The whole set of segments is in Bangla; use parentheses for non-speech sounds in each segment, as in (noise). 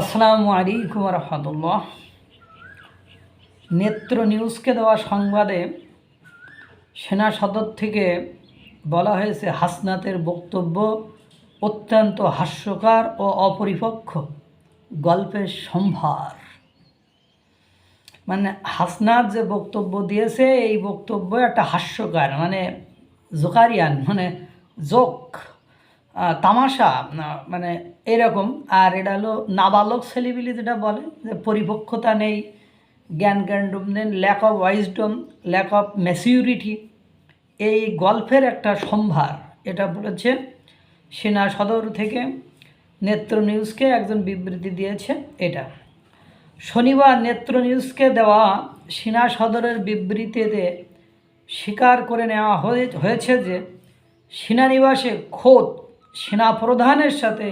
আসসালামু আলাইকুম রহমতুল্লাহ। নেত্র নিউজকে দেওয়া সংবাদে সেনা সদর থেকে বলা হয়েছে, হাসনাতের বক্তব্য অত্যন্ত হাস্যকর ও অপরিপক্ষ গল্পের সম্ভার। মানে হাসনাত যে বক্তব্য দিয়েছে, এই বক্তব্য একটা হাস্যকর মানে জোকারিয়ান মানে জোক। তামাশা মানে এরকম। আর এটা হলো নাবালক ছেলেবিলি যেটা বলে, যে পরিপক্কতা নেই, জ্ঞান জ্ঞানডম নেই lack of wisdom lack of maturity এই গল্পের একটা সম্ভার, এটা বলেছে সেনা সদর থেকে নেত্র নিউজকে একজন বিবৃতি দিয়েছে এটা। শনিবার নেত্র নিউজকে দেওয়া সেনা সদরের বিবৃতিতে স্বীকার করে নেওয়া হয়ে- হয়েছে যে সেনানিবাসে খোদ সেনা প্রধানের সাথে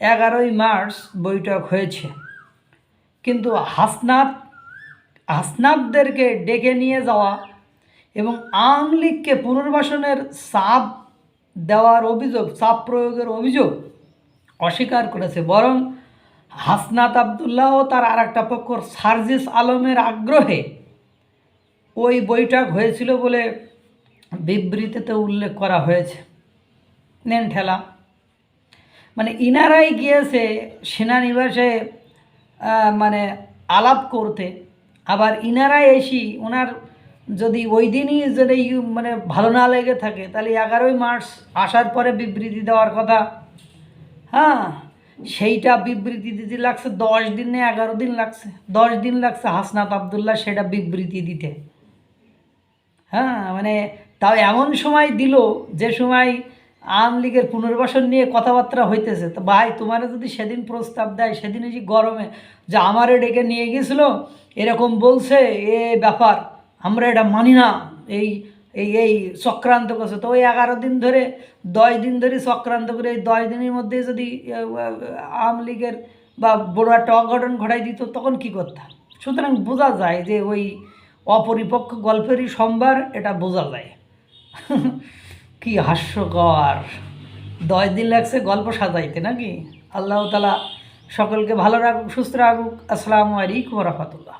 এগারোই মার্চ বৈঠক হয়েছে। কিন্তু হাসনাত, হাসনাতদেরকে ডেকে নিয়ে যাওয়া এবং আওয়ামী লীগকে পুনর্বাসনের চাপ দেওয়ার অভিযোগ, চাপ প্রয়োগের অভিযোগ অস্বীকার করেছে। বরং হাসনাত আবদুল্লাহ ও তার আর একটা পক্ষ সার্জিস আলমের আগ্রহে ওই বৈঠক হয়েছিল বলে বিবৃতিতে উল্লেখ করা হয়েছে। নেন ঠেলা। মানে ইনারাই গিয়েছে সেনানিবাসে মানে আলাপ করতে। আবার ইনারাই এসি ওনার যদি ওই দিনই যদি মানে ভালো না লেগে থাকে, তাহলে এগারোই মার্চ আসার পরে বিবৃতি দেওয়ার কথা। হ্যাঁ সেইটা বিবৃতি দিতে লাগছে, দশ দিন এগারো দিন লাগছে। দশ দিন লাগছে হাসনাত আবদুল্লাহ সেটা বিবৃতি দিতে। হ্যাঁ মানে তাও এমন সময় দিল, যে সময় আওয়ামী লীগের পুনর্বাসন নিয়ে কথাবার্তা হইতেছে। তো ভাই, তোমার যদি সেদিন প্রস্তাব দেয়, সেদিন যে গরমে যে আমারে ডেকে নিয়ে গেছিল, এরকম বলছে, এ ব্যাপার, আমরা এটা মানি না। এই এই এই চক্রান্ত করছে। তো ওই এগারো দিন ধরে, দশ দিন ধরে চক্রান্ত করে, এই দশ দিনের মধ্যে যদি আওয়ামী লীগের বা বড় একটা অঘটন ঘটাই দিত, তখন কি করতাম সুতরাং বোঝা যায় যে ওই অপরিপক্ক গল্পেরই সম্ভার, এটা বোঝা যায়। (laughs) কি হাস্যকর। দশ দিন লাগছে গল্প সাজাইতে নাকি? আল্লাহ তালা সকলকে ভালো রাখুক, সুস্থ রাখুক। আসসালামু আলাইকুম রহমতুল্লাহ।